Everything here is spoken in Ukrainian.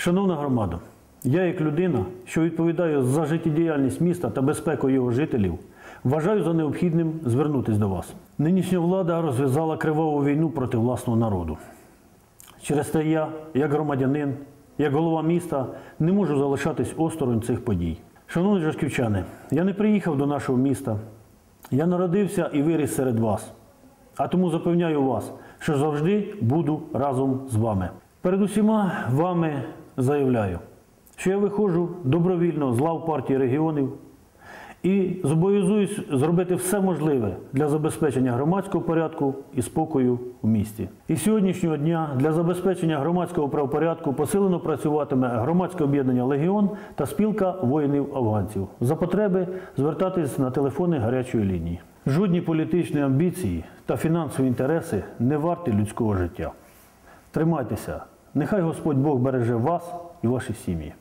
Шановна громада, я як людина, що відповідаю за життєдіяльність міста та безпеку його жителів, вважаю за необхідним звернутися до вас. Нинішня влада розв'язала криваву війну проти власного народу. Через те я, як громадянин, як голова міста, не можу залишатись осторонь цих подій. Шановні жашківчани, я не приїхав до нашого міста. Я народився і виріс серед вас. А тому запевняю вас, що завжди буду разом з вами. Перед усіма вами заявляю, що я виходжу добровільно з лав партії регіонів і зобов'язуюсь зробити все можливе для забезпечення громадського порядку і спокою у місті. І сьогоднішнього дня для забезпечення громадського правопорядку посилено працюватиме громадське об'єднання Легіон та спілка воїнів-афганців. За потреби звертатись на телефони гарячої лінії. Жодні політичні амбіції та фінансові інтереси не варті людського життя. Тримайтеся. Нехай Господь Бог береже вас і ваші сім'ї.